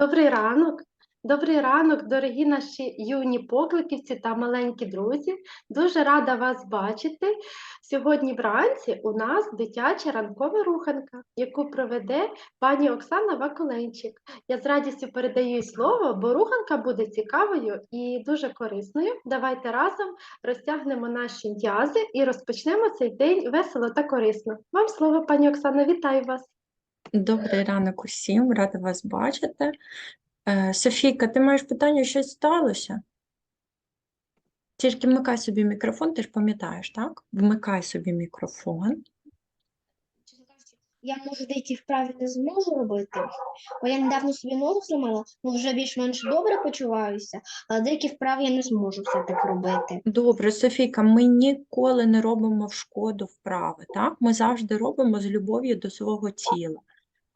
Добрий ранок. Добрий ранок, дорогі наші юні покликівці та маленькі друзі. Дуже рада вас бачити. Сьогодні вранці у нас дитяча ранкова руханка, яку проведе пані Оксана Ваколенчик. Я з радістю передаю слово, бо руханка буде цікавою і дуже корисною. Давайте разом розтягнемо наші м'язи і розпочнемо цей день весело та корисно. Вам слово, пані Оксана, вітаю вас. Добрий ранок усім, рада вас бачити. Е, Софійка, ти маєш питання, щось сталося? Тільки вмикай собі мікрофон, ти ж пам'ятаєш, так? Вмикай собі мікрофон. Я можу деякі вправи не зможу робити, бо я недавно собі ногу зламала, ну вже більш-менш добре почуваюся, але деякі вправи я не зможу все-таки робити. Добре, Софійка, ми ніколи не робимо в шкоду вправи, так? Ми завжди робимо з любов'ю до свого тіла.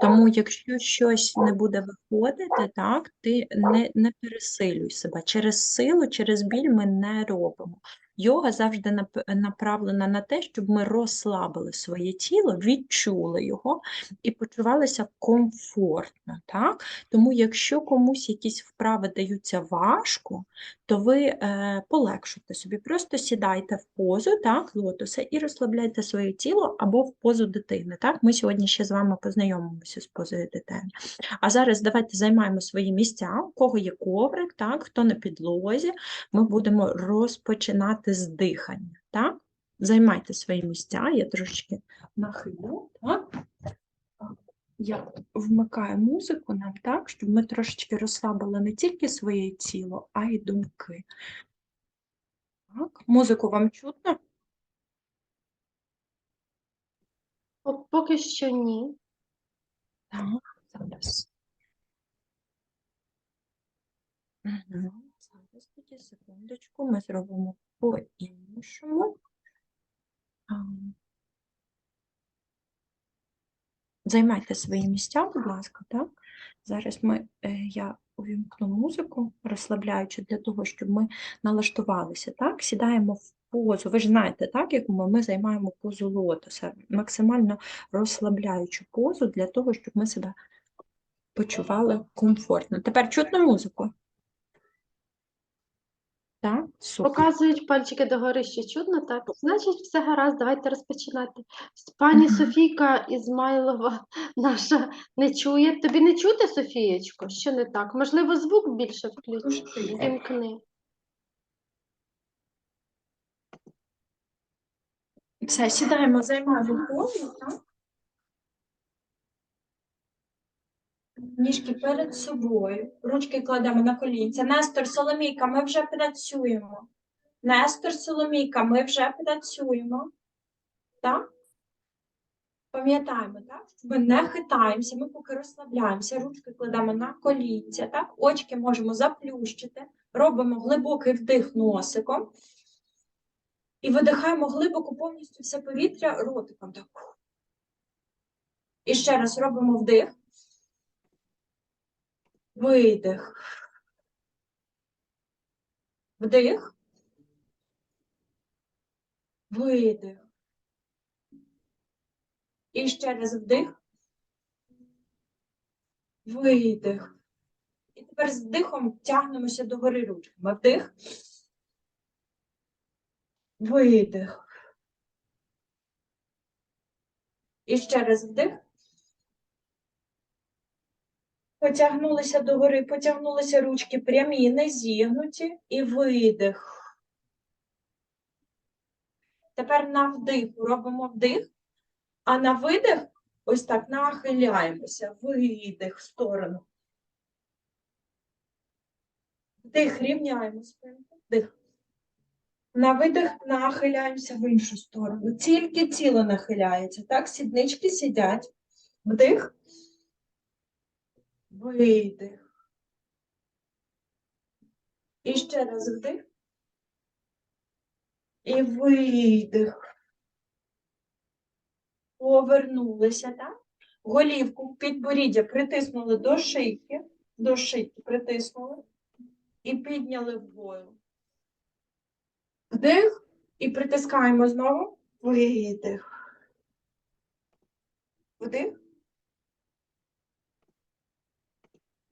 Тому, якщо щось не буде виходити, так, ти не, не пересилюй себе. Через силу, через біль ми не робимо. Йога завжди направлена на те, щоб ми розслабили своє тіло, відчули його і почувалися комфортно. Так? Тому, якщо комусь якісь вправи даються важко, то ви е, полегшуйте собі, просто сідайте в позу так, лотоса і розслабляйте своє тіло або в позу дитини. Так? Ми сьогодні ще з вами познайомимося з позою дитини. А зараз давайте займаємо свої місця, у кого є коврик, так, хто на підлозі, ми будемо розпочинати з дихання. Так? Займайте свої місця, я трошечки нахилю. Так? Я вмикаю музику нам так, щоб ми трошечки розслабили не тільки своє тіло, а й думки. Так, музику вам чутно? О, Поки що ні. Так, зараз. Угу. Зараз тоді, секундочку, ми зробимо по-іншому. Займайте свої місця, будь ласка, так? Зараз ми, е, я увімкну музику, розслабляючи для того, щоб ми налаштувалися, так? Сідаємо в позу. Ви ж знаєте, так, яку ми, ми займаємо позу лотоса, максимально розслабляючу позу для того, щоб ми себе почували комфортно. Тепер чутно музику? Так, супер. Показують пальчики догори, що чудно, так? Значить, все гаразд, давайте розпочинати. Пані Софійка Ізмайлова наша не чує. Тобі не чути, Софієчко? Що не так? Можливо, звук більше включи. Вімкни. Все, сідаємо, займаємо позу, так? Ніжки перед собою, ручки кладемо на колінця. Нестор, Соломійка, ми вже працюємо. Нестор, Соломійка, ми вже працюємо. Так? Пам'ятаємо, так? Ми не хитаємося, ми поки розслабляємося, ручки кладемо на колінця, так? Очки можемо заплющити, робимо глибокий вдих носиком і видихаємо глибоко повністю все повітря ротиком. Так. І ще раз робимо вдих. Видих. Вдих. Видих. І ще раз вдих. Видих. І тепер з вдихом тягнемося до гори ручками. Вдих. Видих. І ще раз вдих. Потягнулися догори, потягнулися ручки прямі, не зігнуті, і видих. Тепер на вдиху робимо вдих, а на видих ось так нахиляємося. Видих в сторону. Вдих, рівняємо спинку. Вдих. На видих нахиляємося в іншу сторону. Тільки тіло нахиляється. Так, сіднички сидять. Вдих. Видих. І ще раз вдих. І видих. Повернулися, так? Голівку підборіддя притиснули до шийки, до шийки притиснули і підняли вгору. Вдих і притискаємо знову. Видих. Вдих.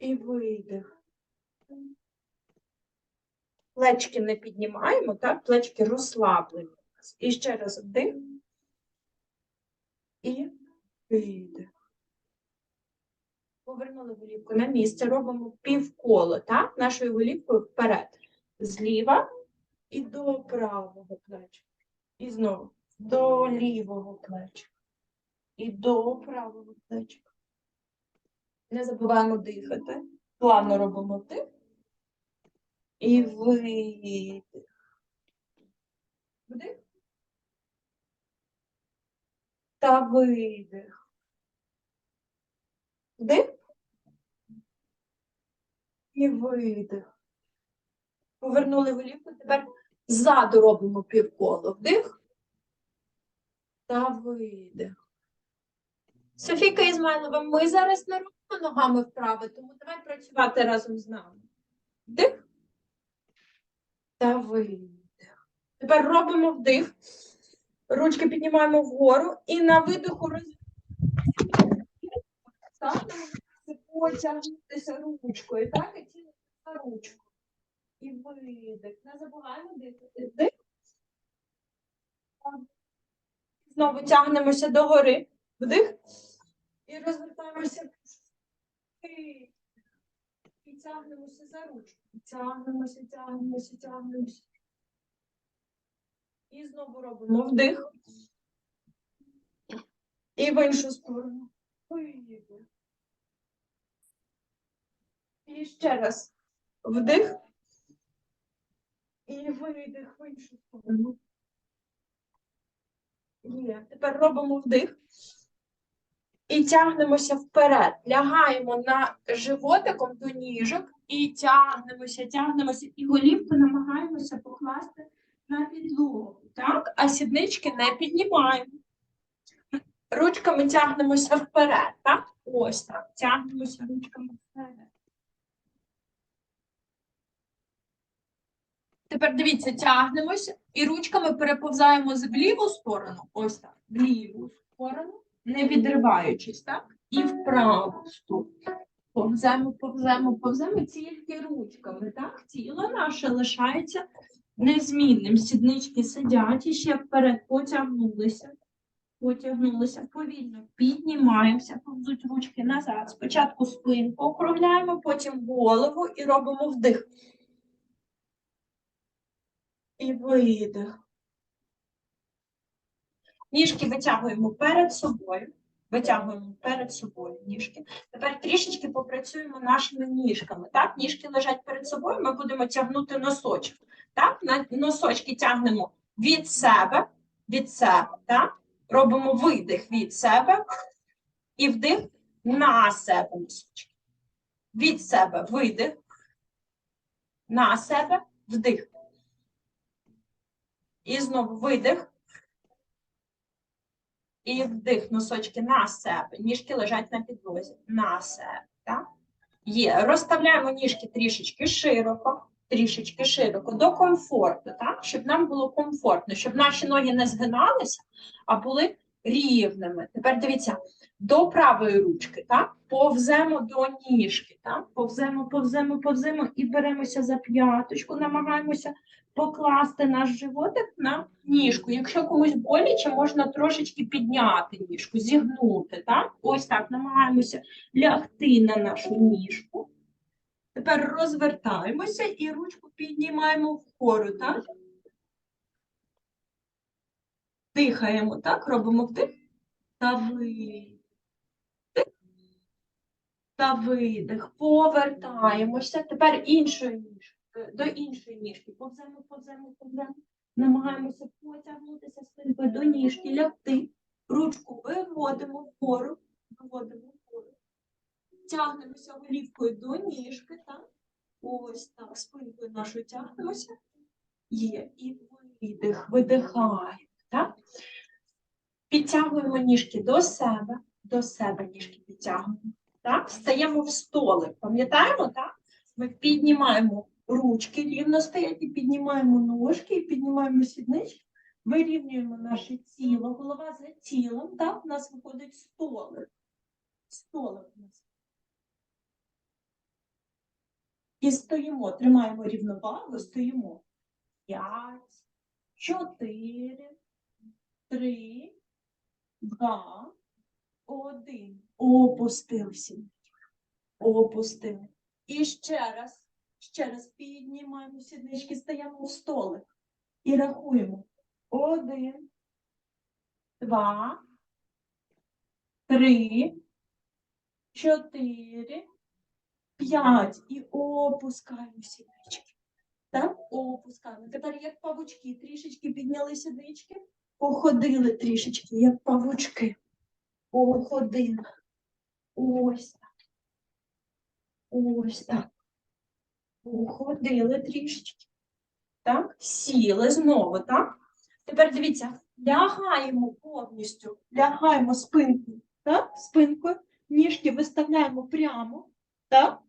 І видих. Плечки не піднімаємо, так? Плечки розслаблені. І ще раз вдих. І видих. Повернули голівку на місце, робимо півколо, так? Нашою голівкою вперед. Зліва і до правого плеча. І знову до лівого плеча. І до правого плеча. Не забуваємо дихати. Плавно робимо вдих. І видих. Вдих. Та видих. Вдих. І видих. Повернули голівку. Тепер ззаду робимо півколо. Вдих. Та видих. Софійка Ізмайлова, ми зараз не робимо ногами вправи, тому давай працювати разом з нами. Вдих. Та видих. Тепер робимо вдих. Ручки піднімаємо вгору і на видиху роз... потягнутися ручкою, так? І тіло на ручку. І видих. Не забуваємо дихати. Вдих. Знову тягнемося догори. Вдих. І розвертаємося. І тягнемося за ручку. Тягнемося, тягнемося, тягнемося. І знову робимо вдих. І в іншу сторону. І ще раз. Вдих. І видих в іншу сторону. Є. Тепер робимо вдих. І тягнемося вперед. Лягаємо на животиком до ніжок і тягнемося, тягнемося. І голівку намагаємося покласти на підлогу. Так? А сіднички не піднімаємо. Ручками тягнемося вперед. Так? Ось так. Тягнемося ручками вперед. Тепер дивіться, тягнемося і ручками переповзаємо в ліву сторону, ось так, в ліву сторону, не відриваючись, так? І в праву сторону. Повземо, повземо, повземо тільки ручками, так? Тіло наше лишається незмінним. Сіднички сидять і ще вперед потягнулися. Потягнулися повільно, піднімаємося, повзуть ручки назад. Спочатку спинку округляємо, потім голову і робимо вдих. І видих. Ніжки витягуємо перед собою. Витягуємо перед собою ніжки. Тепер трішечки попрацюємо нашими ніжками. Так, ніжки лежать перед собою, ми будемо тягнути носочок. Так, носочки тягнемо від себе, від себе. Так? Робимо видих від себе і вдих на себе носочки. Від себе видих, на себе вдих. І знову видих. І вдих носочки на себе. Ніжки лежать на підлозі. На себе. Так? Є. Розставляємо ніжки трішечки широко, трішечки широко, до комфорту, так? щоб нам було комфортно, щоб наші ноги не згиналися, а були рівними. Тепер дивіться, до правої ручки, так? повземо до ніжки, так? повземо, повземо, повземо і беремося за п'яточку, намагаємося покласти наш животик на ніжку. Якщо комусь боляче, можна трошечки підняти ніжку, зігнути. Так? Ось так намагаємося лягти на нашу ніжку. Тепер розвертаємося і ручку піднімаємо вгору, так? Дихаємо, так? Робимо вдих та видих. Та видих. Повертаємося. Тепер іншою ніжкою, до іншої ніжки. Повземо, повземо, повземо. Намагаємося потягнутися спинкою до ніжки, лягти. Ручку виводимо вгору, виводимо вгору. Тягнемося голівкою до ніжки, так? Ось так, спинкою нашою тягнемося. Є. І видих, видихаємо, так? Підтягуємо ніжки до себе, до себе ніжки підтягуємо. Так? Стаємо в столик. Пам'ятаємо, так? Ми піднімаємо ручки, рівно стоять, і піднімаємо ножки, і піднімаємо сіднички, вирівнюємо наше тіло, голова за тілом, так? У нас виходить столик. Столик у нас. І стоїмо, тримаємо рівновагу, стоїмо. П'ять, чотири, три, два, один. Опустилися. Опустили. І ще раз, ще раз піднімаємо сіднички, стаємо в столик. І рахуємо. Один, два, три, чотири, п'ять. І опускаємо сіднички. Так, опускаємо. Тепер як павучки, трішечки підняли сіднички, походили трішечки, як павучки. Походили. Ось так. Ось так. Походили трішечки. Так, сіли знову, так? Тепер дивіться, лягаємо повністю, лягаємо спинкою, так? Спинкою, ніжки виставляємо прямо, так?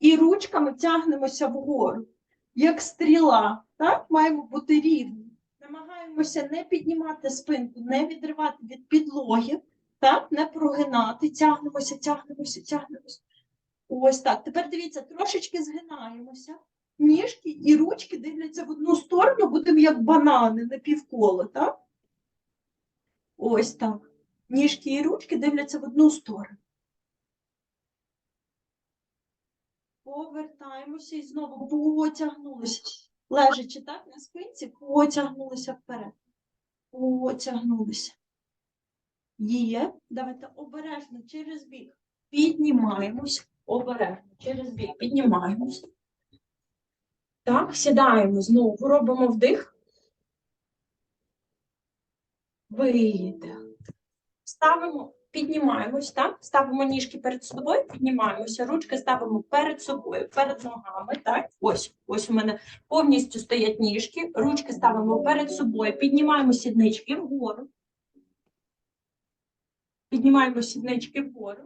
І ручками тягнемося вгору, як стріла, так? Маємо бути рівні. Намагаємося не піднімати спинку, не відривати від підлоги, так? Не прогинати, тягнемося, тягнемося, тягнемося. Ось так. Тепер дивіться, трошечки згинаємося. Ніжки і ручки дивляться в одну сторону, будемо як банани на півколо, так? Ось так. Ніжки і ручки дивляться в одну сторону. Повертаємося і знову потягнулися. Лежачи так на спинці, потягнулися вперед. Потягнулися. Є. Давайте обережно через бік. Піднімаємось. Обережно через бік. Піднімаємось. Так, сідаємо знову, робимо вдих. Видих. Ставимо, піднімаємось, так? Ставимо ніжки перед собою, піднімаємося, ручки ставимо перед собою, перед ногами, так? Ось, ось у мене повністю стоять ніжки, ручки ставимо перед собою, піднімаємо сіднички вгору. Піднімаємо сіднички вгору.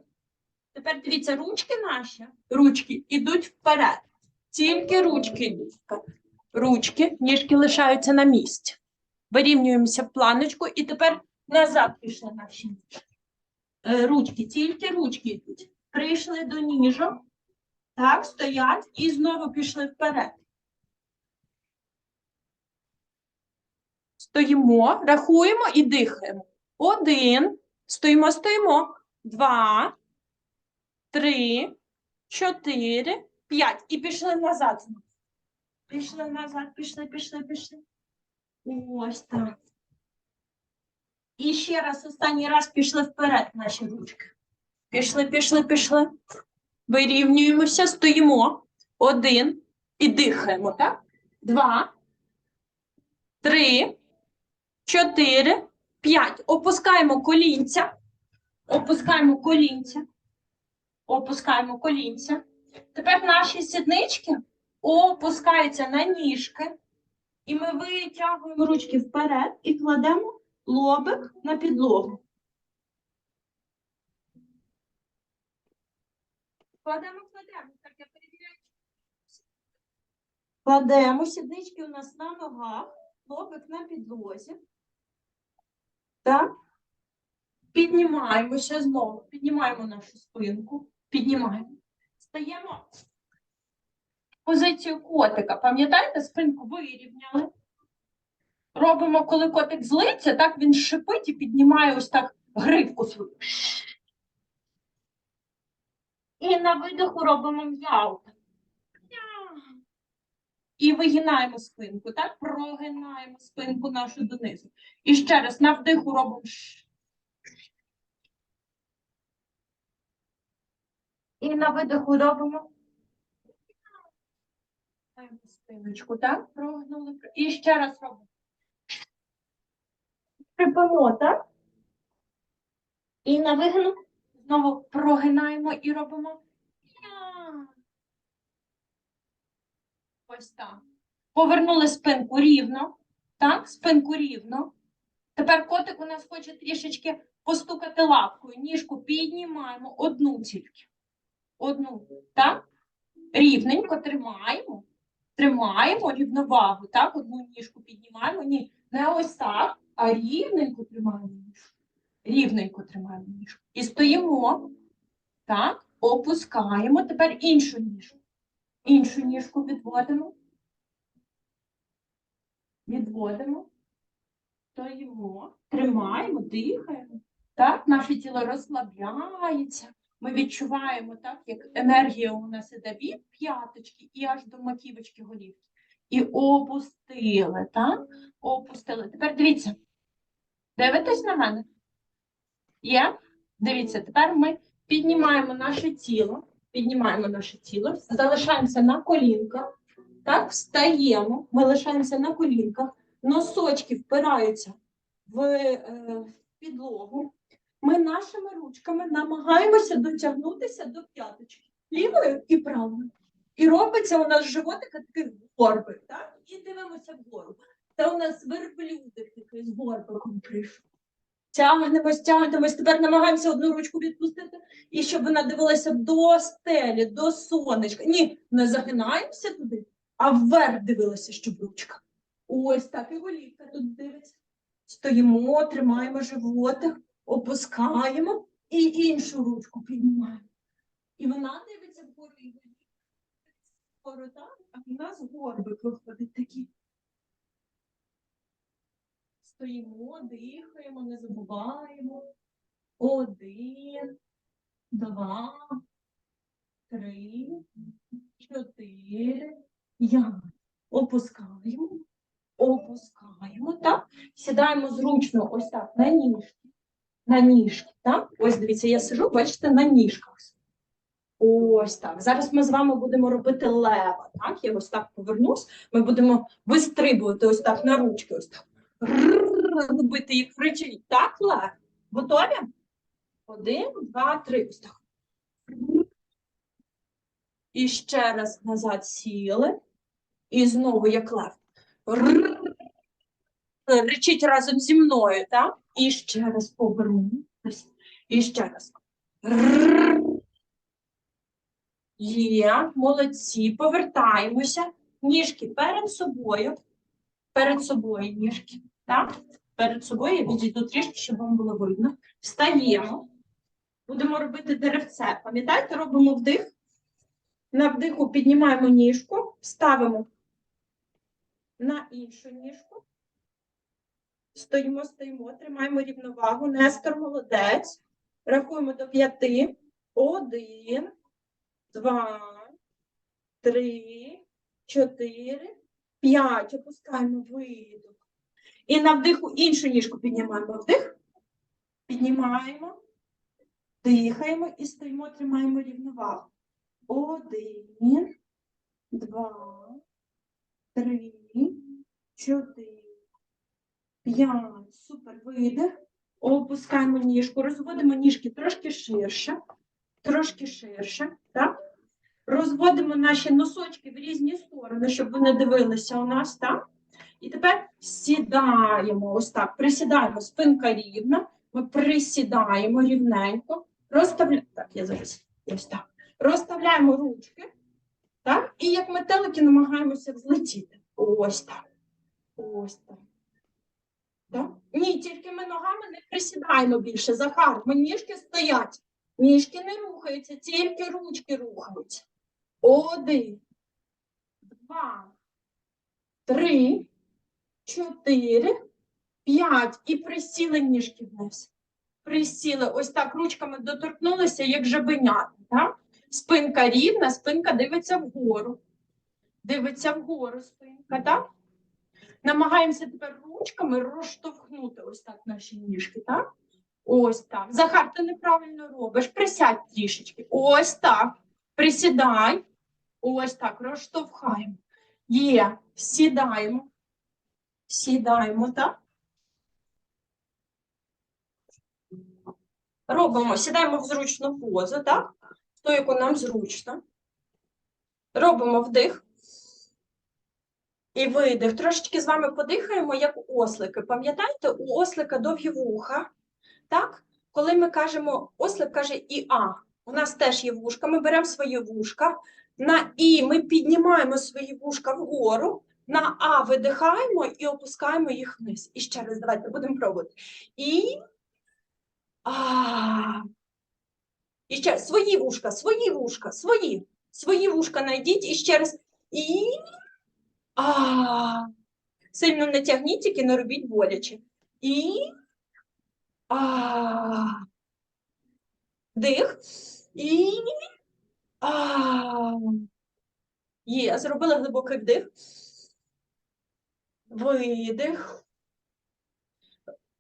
Тепер дивіться, ручки наші, ручки йдуть вперед. Тільки ручки йдуть. Ручки, ніжки лишаються на місці. Вирівнюємося в планочку і тепер назад пішли наші. Е, Ручки, тільки ручки йдуть. Прийшли до ніжок, так, стоять і знову пішли вперед. Стоїмо, рахуємо і дихаємо. Один. Стоїмо, стоїмо. Два, три, чотири, п'ять. І пішли назад. Пішли назад, пішли, пішли, пішли. Ось так. І ще раз, останній раз пішли вперед наші ручки. Пішли, пішли, пішли. Вирівнюємося, стоїмо. Один. І дихаємо, так? Два, три, чотири, п'ять. Опускаємо колінця. Опускаємо колінця. Опускаємо колінця. Тепер наші сіднички опускаються на ніжки. І ми витягуємо ручки вперед і кладемо лобик на підлогу. Кладемо, кладемо. Так, я перевіряю. Кладемо сіднички у нас на ногах, лобик на підлозі. Так. Піднімаємося знову, піднімаємо нашу спинку, піднімаємо. Стаємо позицію котика. Пам'ятаєте, спинку вирівняли. Робимо, коли котик злиться, так він шипить і піднімає ось так гривку свою. І на видиху робимо м'яу. І вигинаємо спинку, так? Прогинаємо спинку нашу донизу. І ще раз на вдиху робимо. І на видиху робимо. Спиночку, так? Прогнули. І ще раз робимо. Припимо, так? І на вигину Знову прогинаємо і робимо. Ось так. Повернули спинку рівно. Так, спинку рівно. Тепер котик у нас хоче трішечки постукати лапкою. Ніжку піднімаємо одну тільки. Одну. Так? Рівненько тримаємо. Тримаємо рівновагу. Так, одну ніжку піднімаємо. Ні, не ось так, а рівненько тримаємо ніжку. Рівненько тримаємо ніжку. І стоїмо. Так, опускаємо. Тепер іншу ніжку. Іншу ніжку відводимо. Відводимо. Стоїмо, тримаємо, дихаємо. Так, наше тіло розслабляється. Ми відчуваємо, так, як енергія у нас іде від п'яточки і аж до маківочки голівки. І опустили, так? Опустили. Тепер дивіться. Дивитесь на мене? Є? Дивіться, тепер ми піднімаємо наше тіло, піднімаємо наше тіло, залишаємося на колінках, так, встаємо, ми лишаємося на колінках, носочки впираються в е, підлогу. Ми нашими ручками намагаємося дотягнутися до п'яточки, лівою і правою. І робиться у нас животик такий горбик, так? І дивимося вгору. Це у нас верблюдик такий з горбиком прийшов. Тягнемось, тягнемось. Тепер намагаємося одну ручку відпустити, і щоб вона дивилася до стелі, до сонечка. Ні, не загинаємося туди, а вверх дивилася, щоб ручка. Ось так і голівка тут дивиться. Стоїмо, тримаємо животик, опускаємо і іншу ручку піднімаємо. І вона дивиться вгору і. Вгору так, а в нас горбик виходить такий. Стоїмо, дихаємо, не забуваємо. Один, два, три, чотири, п'ять. Опускаємо, опускаємо, так? Сідаємо зручно ось так на ніжки. На ніжки, так? Ось дивіться, я сижу, бачите, на ніжках. Ось так. Зараз ми з вами будемо робити лева. Так? Я ось так повернусь. Ми будемо вистрибувати ось так на ручки. Ось так. Робити їх кричить. Так, лев? Готові? Один, два, три. Ось так. І ще раз назад сіли. І знову як лев. Рррр. Речіть разом зі мною, так? І ще раз повернутися. І ще раз. Є, молодці, повертаємося. Ніжки перед собою. Перед собою ніжки. Так? Перед собою я відійду трішки, щоб вам було видно. Встаємо. Будемо робити деревце. Пам'ятаєте, робимо вдих. На вдиху піднімаємо ніжку, ставимо на іншу ніжку. Стоїмо, стоїмо, тримаємо рівновагу. Нестор молодець. Рахуємо до п'яти. Один, два, три, чотири, п'ять. Опускаємо видох. І на вдиху іншу ніжку піднімаємо. Вдих. Піднімаємо, дихаємо і стоїмо, тримаємо рівновагу. Один, два, три, чотири, п'ять. Супер. Видих. Опускаємо ніжку, розводимо ніжки трошки ширше, трошки ширше. Так? Розводимо наші носочки в різні сторони, щоб вони дивилися у нас, так? І тепер сідаємо ось так, присідаємо, спинка рівна, ми присідаємо рівненько, розставляємо, так, я зараз ось так, розставляємо ручки, так? І як метелики намагаємося взлетіти. Ось так. Ось так. Так? Ні, тільки ми ногами не присідаємо більше. Захар, ми ніжки стоять. Ніжки не рухаються, тільки ручки рухаються. Один, два, три, чотири, п'ять. І присіли ніжки вниз. Присіли. Ось так ручками доторкнулися, як жабенята. Спинка рівна, спинка дивиться вгору. Дивиться вгору спинка, так? Намагаємося тепер ручками розштовхнути ось так наші ніжки, так? Ось так. Захар, ти неправильно робиш. Присядь трішечки. Ось так. Присідай. Ось так. Розштовхаємо. Є. Сідаємо. Сідаємо, так? Робимо, сідаємо в зручну позу, так? То, яку нам зручно. Робимо вдих. І видих. Трошечки з вами подихаємо, як ослики. Пам'ятаєте, у ослика довгі вуха. Так? Коли ми кажемо, ослик каже і а. У нас теж є вушка, ми беремо свої вушка. На і ми піднімаємо свої вушка вгору. На А видихаємо і опускаємо їх вниз. І ще раз, давайте будемо пробувати. І а. І ще свої вушка, свої вушка, свої. Свої вушка знайдіть і ще раз. І. А. Сильно не тягніть, тільки не робіть боляче. І. А. Дих. І. А. Є. Зробили глибокий вдих. Видих.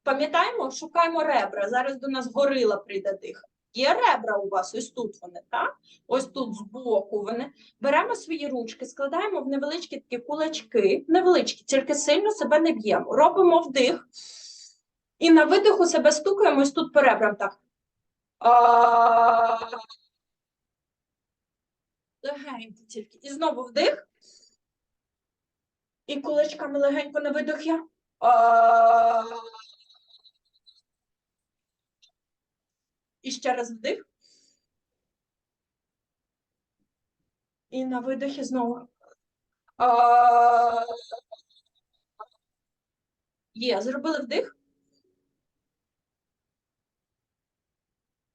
Пам'ятаємо, шукаємо ребра. Зараз до нас горила прийде дих. Є ребра у вас, ось тут вони, так? Ось тут збоку вони. Беремо свої ручки, складаємо в невеличкі такі кулачки, невеличкі, тільки сильно себе не б'ємо. Робимо вдих. І на видиху себе стукаємо ось тут по ребрам так. Легенько тільки. І знову вдих. І кулачками легенько на видих я. І ще раз вдих. І на видихі знову. Є, зробили вдих.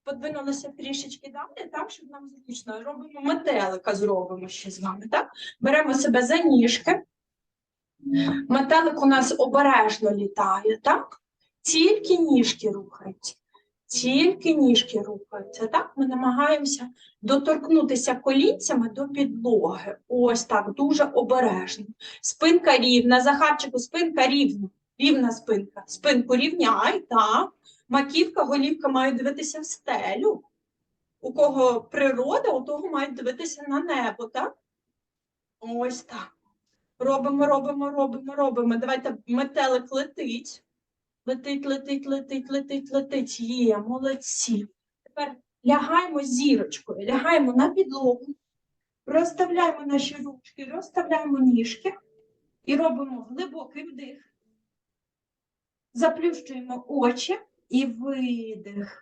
Подвинулися трішечки далі, так, щоб нам зручно. Робимо метелика, зробимо ще з вами, так? Беремо себе за ніжки. Метелик у нас обережно літає, так? Тільки ніжки рухаються. Тільки ніжки рухаються, так? Ми намагаємося доторкнутися колінцями до підлоги. Ось так, дуже обережно. Спинка рівна, Захарчику, спинка рівна. Рівна спинка. Спинку рівняй, так. Маківка, голівка мають дивитися в стелю. У кого природа, у того мають дивитися на небо, так? Ось так. Робимо, робимо, робимо, робимо. Давайте метелик летить. Летить, летить, летить, летить, летить. Є, молодці. Тепер лягаємо зірочкою, лягаємо на підлогу, розставляємо наші ручки, розставляємо ніжки і робимо глибокий вдих. Заплющуємо очі і видих.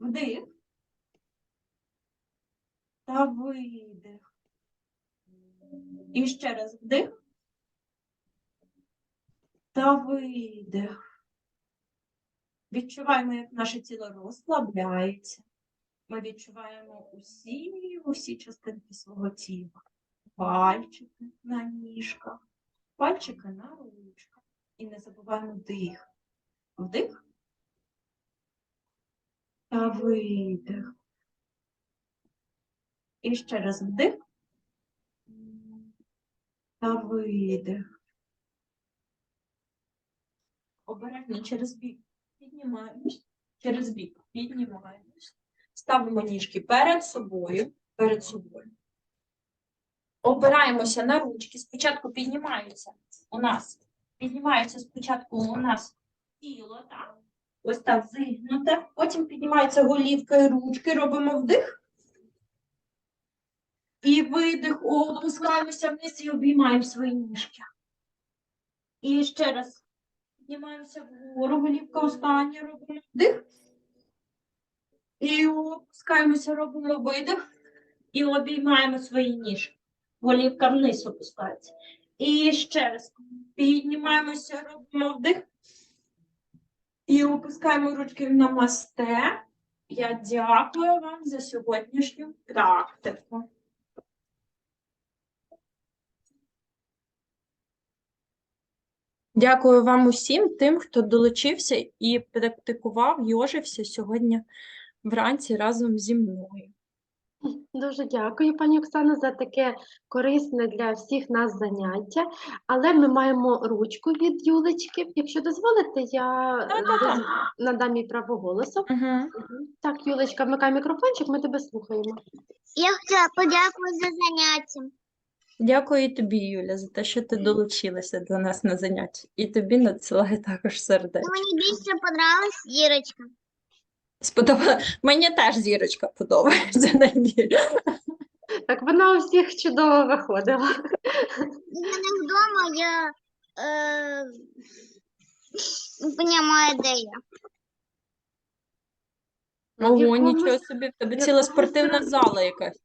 Вдих. Та видих. І ще раз вдих. Та видих. Відчуваємо, як наше тіло розслабляється. Ми відчуваємо усі, усі частинки свого тіла. Пальчики на ніжках, пальчики на ручках. І не забуваємо дих. Вдих. Та видих. І ще раз вдих. Та видих. Обережно через бік. Піднімаємось. Через бік. Піднімаємось. Ставимо ніжки перед собою. Перед собою. Опираємося на ручки. Спочатку піднімаються у нас. Піднімається спочатку у нас тіло, так? Ось так зігнуте. Потім піднімається голівка і ручки. Робимо вдих. І видих, опускаємося вниз і обіймаємо свої ніжки. І ще раз піднімаємося вгору, голівка остання, робимо вдих. І опускаємося, робимо видих. І обіймаємо свої ніжки. Голівка вниз опускається. І ще раз піднімаємося, робимо вдих. І опускаємо ручки в намасте. Я дякую вам за сьогоднішню практику. Дякую вам усім тим, хто долучився і практикував, йожився сьогодні вранці разом зі мною. Дуже дякую, пані Оксано, за таке корисне для всіх нас заняття. Але ми маємо ручку від Юлечки. Якщо дозволите, я е, надам їй право голосу. Угу. Так, Юлечка, вмикай мікрофончик, ми тебе слухаємо. Я хотіла подякувати за заняття. Дякую і тобі, Юля, за те, що ти долучилася до нас на заняття. І тобі надсилаю також сердечко. Мені більше подобалась Зірочка. Сподоба... Мені теж зірочка подобається найбільше. Так, вона у всіх чудово виходила. У мене вдома я е, не розумію, де я. Ого, якомусь- нічого собі, в тебе ціла спортивна зала якась.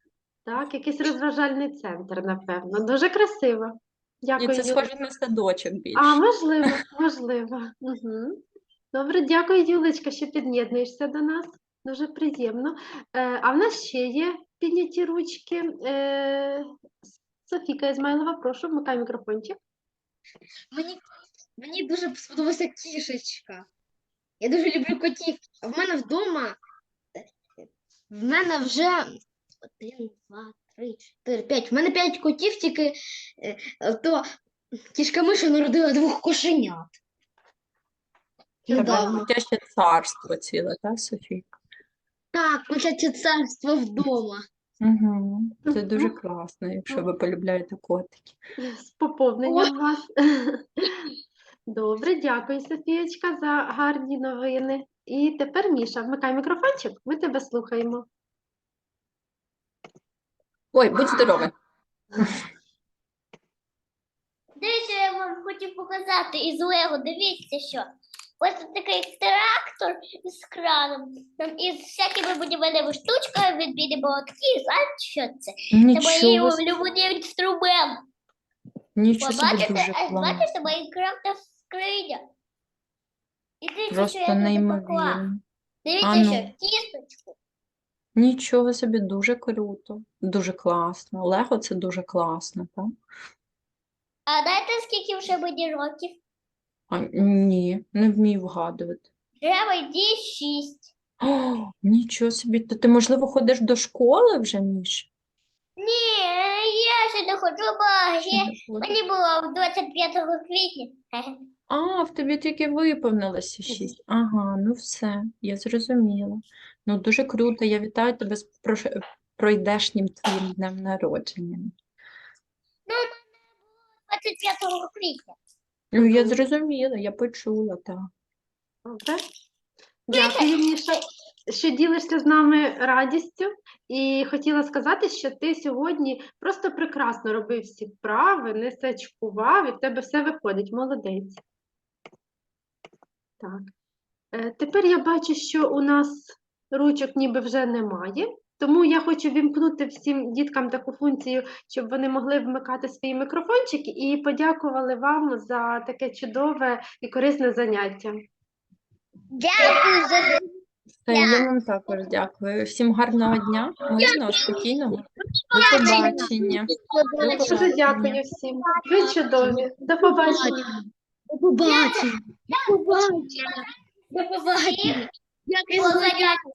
Так, якийсь розважальний центр, напевно. Дуже красиво. І це Юлечка. схоже на садочок більше. А, можливо, можливо. Угу. Добре, дякую, Юлечка, що під'єднуєшся до нас. Дуже приємно. Е, а в нас ще є підняті ручки. Е, Софіка Ізмайлова, прошу, вмикай мікрофончик. Мені, мені дуже сподобалася кішечка. Я дуже люблю котів. А в мене вдома в мене вже один, два, три, чотири, п'ять. В мене п'ять котів, тільки е, е, то кішка миша народила двох кошенят. Тебе Недавно. дитяче царство ціле, так, Софійка? Так, початься царство вдома. Угу. Це дуже класно, якщо ви полюбляєте котики. З поповненням вас. Добре, дякую, Софієчка, за гарні новини. І тепер Міша, вмикай мікрофончик, ми тебе слухаємо. Ой, будь здоровий. Дивіться, я вам хотів показати із Лего. Дивіться, що. Ось тут такий трактор з краном. Там із всякими будівельними штучками він піде молотки. Знаєте, що це? Це мої Нічого, с- улюблені інструменти. нічого собі Побачите, дуже а класно. бачите, Майнкрафта скриня. І дивіться, що Просто я туди поклав. неймовірно. Дивіться, А ну. що кісточку. Нічого собі, дуже круто, дуже класно. Лего це дуже класно, так? А знаєте, скільки вже мені років? А, ні, не вмію вгадувати. Вже мені шість. О, нічого собі. То ти, можливо, ходиш до школи вже, Міш? Ні, я ще не ходжу, бо ще мені було 25 квітня. А, в тобі тільки виповнилося шість. Ага, ну все, я зрозуміла. Ну, дуже круто. Я вітаю тебе з пройдешнім твоїм днем народження. Ну, 25 квітня. Ну, я зрозуміла, я почула, так. Добре. Дякую, Міша, що ділишся з нами радістю. І хотіла сказати, що ти сьогодні просто прекрасно робив всі вправи, не сачкував, і в тебе все виходить. Молодець. Так. Е, Тепер я бачу, що у нас ручок ніби вже немає. Тому я хочу вімкнути всім діткам таку функцію, щоб вони могли вмикати свої мікрофончики і подякували вам за таке чудове і корисне заняття. Дякую за я вам також дякую. Всім гарного дня, мирного, спокійного. До побачення. Дуже дякую всім. Ви чудові. До побачення. До побачення. До побачення. До побачення. Дякую за заняття.